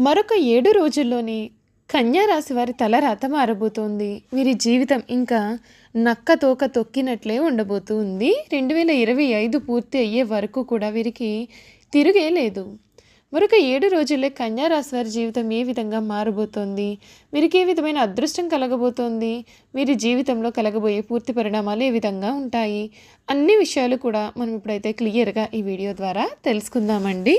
మరొక ఏడు రోజుల్లోనే కన్యారాశి వారి తల రాత మారబోతోంది. వీరి జీవితం ఇంకా నక్క తోక తొక్కినట్లే ఉండబోతుంది. రెండు వేల ఇరవై ఐదు పూర్తి అయ్యే వరకు కూడా వీరికి తిరిగే లేదు. మరొక ఏడు రోజుల్లో కన్యారాశి వారి జీవితం ఏ విధంగా మారబోతోంది? వీరికి ఏ విధమైన అదృష్టం కలగబోతోంది? వీరి జీవితంలో కలగబోయే పూర్తి పరిణామాలు ఏ విధంగా ఉంటాయి? అన్ని విషయాలు కూడా మనం ఇప్పుడైతే క్లియర్గా ఈ వీడియో ద్వారా తెలుసుకుందామండి.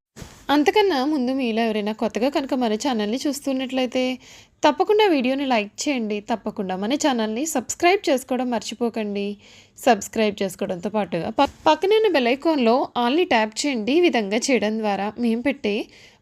అంతకన్నా ముందు మీలో ఎవరైనా కొత్తగా కనుక మన ఛానల్ని చూస్తున్నట్లయితే తప్పకుండా వీడియోని లైక్ చేయండి. తప్పకుండా మన ఛానల్ని సబ్స్క్రైబ్ చేసుకోవడం మర్చిపోకండి. సబ్స్క్రైబ్ చేసుకోవడంతో పాటుగా పక్ పక్కనే ఉన్న బెల్ ఐకాన్లో ఆన్లీ ట్యాప్ చేయండి. ఈ విధంగా చేయడం ద్వారా మేము పెట్టే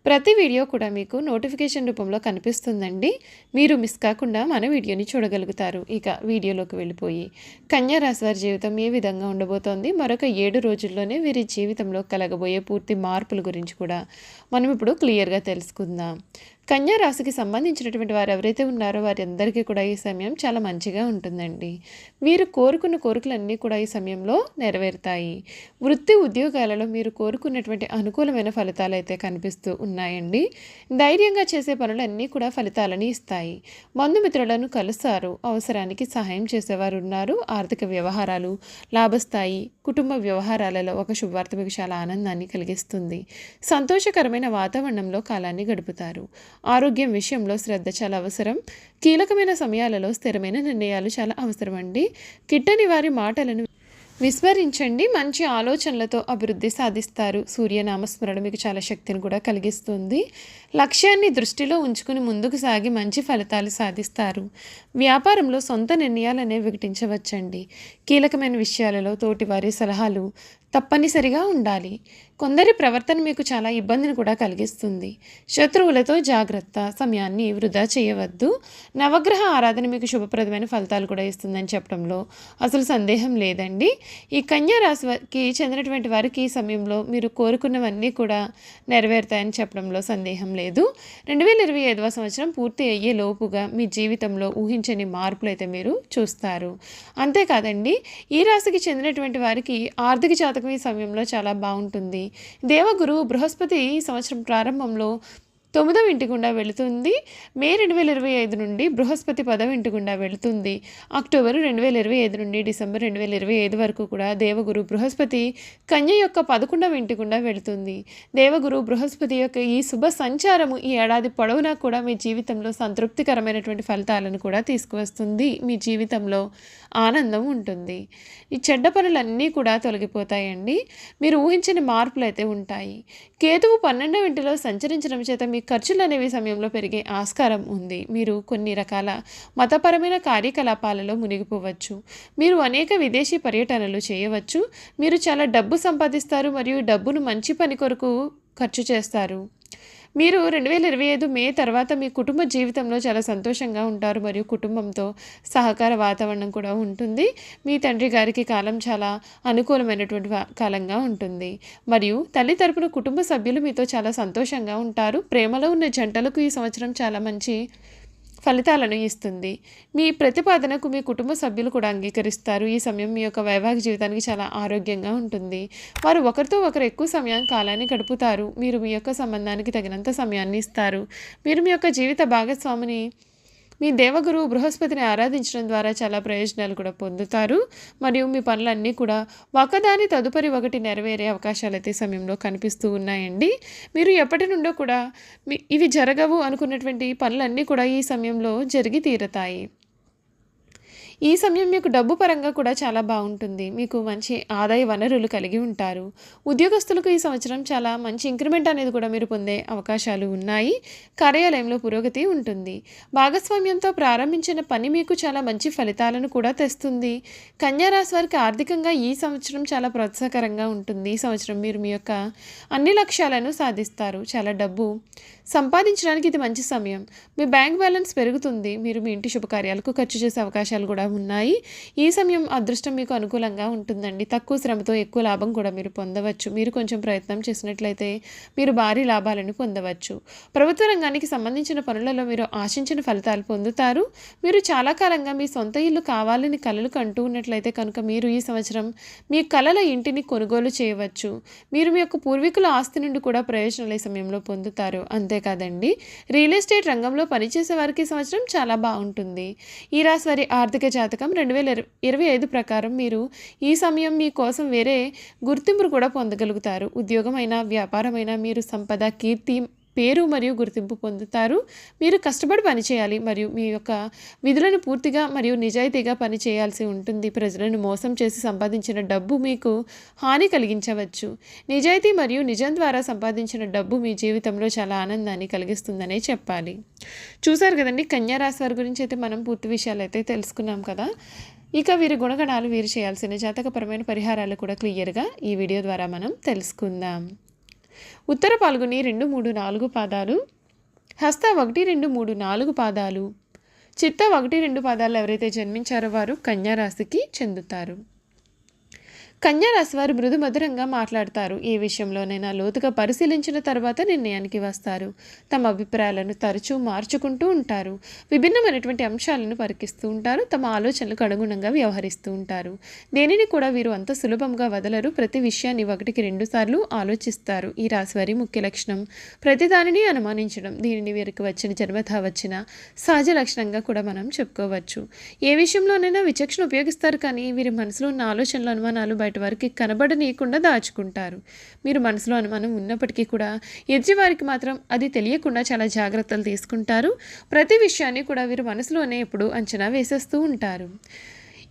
ప్రతి వీడియో కూడా మీకు నోటిఫికేషన్ రూపంలో కనిపిస్తుందండి. మీరు మిస్ కాకుండా మన వీడియోని చూడగలుగుతారు. ఇక వీడియోలోకి వెళ్ళిపోయి కన్యా రాశి వారి జీవితం ఏ విధంగా ఉండబోతోంది? మరొక ఏడు రోజుల్లోనే వీరి జీవితంలో కలగబోయే పూర్తి మార్పుల గురించి కూడా మనం ఇప్పుడు క్లియర్గా తెలుసుకుందాం. కన్యా రాశికి సంబంధించినటువంటి వారు ఎవరైతే ఉన్నారో వారి అందరికీ కూడా ఈ సమయం చాలా మంచిగా ఉంటుందండి. మీరు కోరుకున్న కోరికలన్నీ కూడా ఈ సమయంలో నెరవేరుతాయి. వృత్తి ఉద్యోగాలలో మీరు కోరుకున్నటువంటి అనుకూలమైన ఫలితాలు అయితే కనిపిస్తూ ఉన్నాయండి. ధైర్యంగా చేసే పనులన్నీ కూడా ఫలితాలని ఇస్తాయి. బంధుమిత్రులను కలుస్తారు అవసరానికి సహాయం చేసేవారు ఉన్నారు. ఆర్థిక వ్యవహారాలు లాభస్థాయి. కుటుంబ వ్యవహారాలలో ఒక శుభవార్త మీకు చాలా ఆనందాన్ని కలిగిస్తుంది. సంతోషకరమైన వాతావరణంలో కాలాన్ని గడుపుతారు. ఆరోగ్యం విషయంలో శ్రద్ధ చాలా అవసరం. కీలకమైన సమయాలలో స్థిరమైన నిర్ణయాలు చాలా అవసరం అండి కిట్టని వారి మాటలను విస్మరించండి. మంచి ఆలోచనలతో అభివృద్ధి సాధిస్తారు. సూర్యనామస్మరణ మీకు చాలా శక్తిని కూడా కలిగిస్తుంది. లక్ష్యాన్ని దృష్టిలో ఉంచుకుని ముందుకు సాగి మంచి ఫలితాలు సాధిస్తారు. వ్యాపారంలో సొంత నిర్ణయాలనే వికటించవచ్చండి. కీలకమైన విషయాలలో తోటివారి సలహాలు తప్పనిసరిగా ఉండాలి. కొందరి ప్రవర్తన మీకు చాలా ఇబ్బందిని కూడా కలిగిస్తుంది. శత్రువులతో జాగ్రత్త సమయాన్ని వృధా చేయవద్దు. నవగ్రహ ఆరాధన మీకు శుభప్రదమైన ఫలితాలు కూడా ఇస్తుందని చెప్పడంలో అసలు సందేహం లేదండి. ఈ కన్యా రాశికి చెందినటువంటి వారికి ఈ సమయంలో మీరు కోరుకున్నవన్నీ కూడా నెరవేరుతాయని చెప్పడంలో సందేహం లేదు. రెండు వేల ఇరవై ఐదవ సంవత్సరం పూర్తి అయ్యే లోపుగా మీ జీవితంలో ఊహించని మార్పులు అయితే మీరు చూస్తారు. అంతేకాదండి ఈ రాశికి చెందినటువంటి వారికి ఆర్థిక జాతకం ఈ సమయంలో చాలా బాగుంటుంది. దేవగురు బృహస్పతి ఈ సంవత్సరం ప్రారంభంలో తొమ్మిదవ ఇంటి గుండా వెళుతుంది. మే రెండు వేల ఇరవై ఐదు నుండి బృహస్పతి పదవ ఇంటి గుండా వెళుతుంది. అక్టోబర్ రెండు వేల ఇరవై ఐదు నుండి డిసెంబర్ రెండు వేల ఇరవై ఐదు వరకు కూడా దేవగురు బృహస్పతి కన్య యొక్క పదకొండవ ఇంటి గుండా వెళుతుంది. దేవగురు బృహస్పతి యొక్క ఈ శుభ సంచారము ఈ ఏడాది పొడవునా కూడా మీ జీవితంలో సంతృప్తికరమైనటువంటి ఫలితాలను కూడా తీసుకువస్తుంది. మీ జీవితంలో ఆనందం ఉంటుంది. ఈ చెడ్డ పనులన్నీ కూడా తొలగిపోతాయండి. మీరు ఊహించిన మార్పులు అయితే ఉంటాయి. కేతువు పన్నెండవ ఇంటిలో సంచరించడం చేత మీ ఖర్చులు అనేవి సమయంలో పెరిగే ఆస్కారం ఉంది. మీరు కొన్ని రకాల మతపరమైన కార్యకలాపాలలో మునిగిపోవచ్చు. మీరు అనేక విదేశీ పర్యటనలు చేయవచ్చు. మీరు చాలా డబ్బు సంపాదిస్తారు మరియు డబ్బును మంచి పని కొరకు ఖర్చు చేస్తారు. మీరు రెండు వేల ఇరవై ఐదు మే తర్వాత మీ కుటుంబ జీవితంలో చాలా సంతోషంగా ఉంటారు మరియు కుటుంబంతో సహకార వాతావరణం కూడా ఉంటుంది. మీ తండ్రి గారికి కాలం చాలా అనుకూలమైనటువంటి కాలంగా ఉంటుంది. మరియు తల్లి తరపున కుటుంబ సభ్యులు మీతో చాలా సంతోషంగా ఉంటారు. ప్రేమలో ఉన్న జంటలకు ఈ సంవత్సరం చాలా మంచి ఫలితాలను ఇస్తుంది. మీ ప్రతిపాదనకు మీ కుటుంబ సభ్యులు కూడా అంగీకరిస్తారు. ఈ సమయం మీ యొక్క వైవాహిక జీవితానికి చాలా ఆరోగ్యంగా ఉంటుంది. వారు ఒకరితో ఒకరు ఎక్కువ సమయం కాలాన్ని గడుపుతారు. మీరు మీ యొక్క సంబంధానికి తగినంత సమయాన్ని ఇస్తారు. మీరు మీ యొక్క జీవిత భాగస్వామిని మీ దేవగురు బృహస్పతిని ఆరాధించడం ద్వారా చాలా ప్రయోజనాలు కూడా పొందుతారు. మరియు మీ పనులన్నీ కూడా ఒకదాని తదుపరి ఒకటి నెరవేరే అవకాశాలు అయితే సమయంలో కనిపిస్తూ ఉన్నాయండి. మీరు ఎప్పటి నుండో కూడా మీ ఇవి జరగవు అనుకున్నటువంటి పనులన్నీ కూడా ఈ సమయంలో జరిగి తీరతాయి. ఈ సమయం మీకు డబ్బు పరంగా కూడా చాలా బాగుంటుంది. మీకు మంచి ఆదాయ వనరులు కలిగి ఉంటారు. ఉద్యోగస్తులకు ఈ సంవత్సరం చాలా మంచి ఇంక్రిమెంట్ అనేది కూడా మీరు పొందే అవకాశాలు ఉన్నాయి. కార్యాలయంలో పురోగతి ఉంటుంది. భాగస్వామ్యంతో ప్రారంభించిన పని మీకు చాలా మంచి ఫలితాలను కూడా తెస్తుంది. కన్యారాశి వారికి ఆర్థికంగా ఈ సంవత్సరం చాలా ప్రోత్సాహకరంగా ఉంటుంది. ఈ సంవత్సరం మీరు మీ యొక్క అన్ని లక్ష్యాలను సాధిస్తారు. చాలా డబ్బు సంపాదించడానికి ఇది మంచి సమయం. మీ బ్యాంక్ బ్యాలెన్స్ పెరుగుతుంది. మీరు మీ ఇంటి శుభకార్యాలకు ఖర్చు చేసే అవకాశాలు కూడా ఉన్నాయి. ఈ సమయం అదృష్టం మీకు అనుకూలంగా ఉంటుందండి. తక్కువ శ్రమతో ఎక్కువ లాభం కూడా మీరు పొందవచ్చు. మీరు కొంచెం ప్రయత్నం చేసినట్లయితే మీరు భారీ లాభాలను పొందవచ్చు. ప్రభుత్వ రంగానికి సంబంధించిన పనులలో మీరు ఆశించిన ఫలితాలు పొందుతారు. మీరు చాలా కాలంగా మీ సొంత ఇల్లు కావాలని కలలు కంటూ ఉన్నట్లయితే కనుక మీరు ఈ సంవత్సరం మీ కలల ఇంటిని కొనుగోలు చేయవచ్చు. మీరు మీ యొక్క పూర్వీకుల ఆస్తి నుండి కూడా ప్రయోజనాలు ఈ సమయంలో పొందుతారు. అంతేకాదండి. రియల్ ఎస్టేట్ రంగంలో పనిచేసే వారికి సంవత్సరం చాలా బాగుంటుంది. ఈ రాశి వారి ఆర్థిక జాతకం రెండు వేల ఇరవై ఐదు ప్రకారం మీరు ఈ సమయం మీ కోసం వేరే గుర్తింపును కూడా పొందగలుగుతారు. ఉద్యోగమైన వ్యాపారమైన మీరు సంపద కీర్తి పేరు మరియు గుర్తింపు పొందుతారు. మీరు కష్టపడి పనిచేయాలి మరియు మీ యొక్క విధులను పూర్తిగా మరియు నిజాయితీగా పనిచేయాల్సి ఉంటుంది. ప్రజలను మోసం చేసి సంపాదించిన డబ్బు మీకు హాని కలిగించవచ్చు. నిజాయితీ మరియు నిజం ద్వారా సంపాదించిన డబ్బు మీ జీవితంలో చాలా ఆనందాన్ని కలిగిస్తుందనే చెప్పాలి. చూసారు కదండి కన్యా రాశి వారి గురించి అయితే మనం పూర్తి విషయాలు అయితే తెలుసుకున్నాం కదా. ఇక వీరి గుణగణాలు వీరు చేయాల్సిన జాతకపరమైన పరిహారాలు కూడా క్లియర్గా ఈ వీడియో ద్వారా మనం తెలుసుకుందాం. ఉత్తర పాల్గొని రెండు మూడు నాలుగు పాదాలు హస్త ఒకటి రెండు మూడు నాలుగు పాదాలు చిత్త ఒకటి రెండు పాదాలు ఎవరైతే జన్మించారో వారు కన్యారాశికి చెందుతారు. కన్యా వారు మృదు మధురంగా మాట్లాడతారు. ఏ విషయంలోనైనా లోతుగా పరిశీలించిన తర్వాత నిర్ణయానికి వస్తారు. తమ అభిప్రాయాలను తరచూ మార్చుకుంటూ ఉంటారు. విభిన్నమైనటువంటి అంశాలను పరికిస్తూ ఉంటారు. తమ ఆలోచనలకు అనుగుణంగా వ్యవహరిస్తూ ఉంటారు. దేనిని కూడా వీరు అంత సులభంగా వదలరు. ప్రతి విషయాన్ని ఒకటికి రెండు సార్లు ఆలోచిస్తారు. ఈ రాశి వారి ముఖ్య లక్షణం ప్రతి దానిని అనుమానించడం. దీనిని వీరికి వచ్చిన జన్మత వచ్చిన సహజ లక్షణంగా కూడా మనం చెప్పుకోవచ్చు. ఏ విషయంలోనైనా విచక్షణ ఉపయోగిస్తారు కానీ వీరి మనసులో ఉన్న ఆలోచనలు అనుమానాలు బయట వారికి కనబడనీయకుండా దాచుకుంటారు. మీరు మనసులో అనుమానం ఉన్నప్పటికీ కూడా ఎదుటివారికి మాత్రం అది తెలియకుండా చాలా జాగ్రత్తలు తీసుకుంటారు. ప్రతి విషయాన్ని కూడా వీరు మనసులోనే ఎప్పుడు అంచనా వేసేస్తూ ఉంటారు.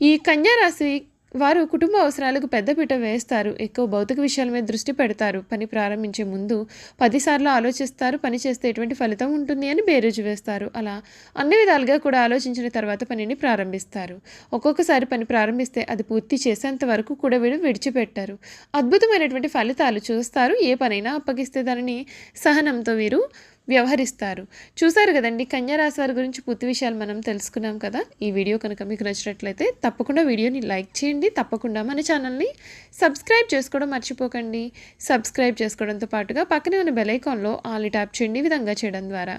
ఈ కన్యారాశి వారు కుటుంబ అవసరాలకు పెద్దపీట వేస్తారు. ఎక్కువ భౌతిక విషయాల మీద దృష్టి పెడతారు. పని ప్రారంభించే ముందు పదిసార్లు ఆలోచిస్తారు. పని చేస్తే ఎటువంటి ఫలితం ఉంటుంది అని బేరుజు వేస్తారు. అలా అన్ని విధాలుగా కూడా ఆలోచించిన తర్వాత పనిని ప్రారంభిస్తారు. ఒక్కొక్కసారి పని ప్రారంభిస్తే అది పూర్తి చేసేంత వరకు కూడా వీడు విడిచిపెట్టారు. అద్భుతమైనటువంటి ఫలితాలు చూస్తారు. ఏ పనైనా అప్పగిస్తే దానిని సహనంతో వీరు వ్యవహరిస్తారు. చూసారు కదండి కన్యారాశి వారి గురించి పూర్తి విషయాలు మనం తెలుసుకున్నాం కదా. ఈ వీడియో కనుక మీకు నచ్చినట్లయితే తప్పకుండా వీడియోని లైక్ చేయండి. తప్పకుండా మన ఛానల్ని సబ్స్క్రైబ్ చేసుకోవడం మర్చిపోకండి. సబ్స్క్రైబ్ చేసుకోవడంతో పాటుగా పక్కనే ఉన్న బెలైకాన్లో ఆల్ ట్యాప్ చేయండి విధంగా చేయడం ద్వారా.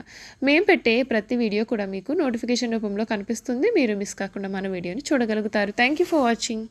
మేము పెట్టే ప్రతి వీడియో కూడా మీకు నోటిఫికేషన్ రూపంలో కనిపిస్తుంది. మీరు మిస్ కాకుండా మన వీడియోని చూడగలుగుతారు. Thank you for watching.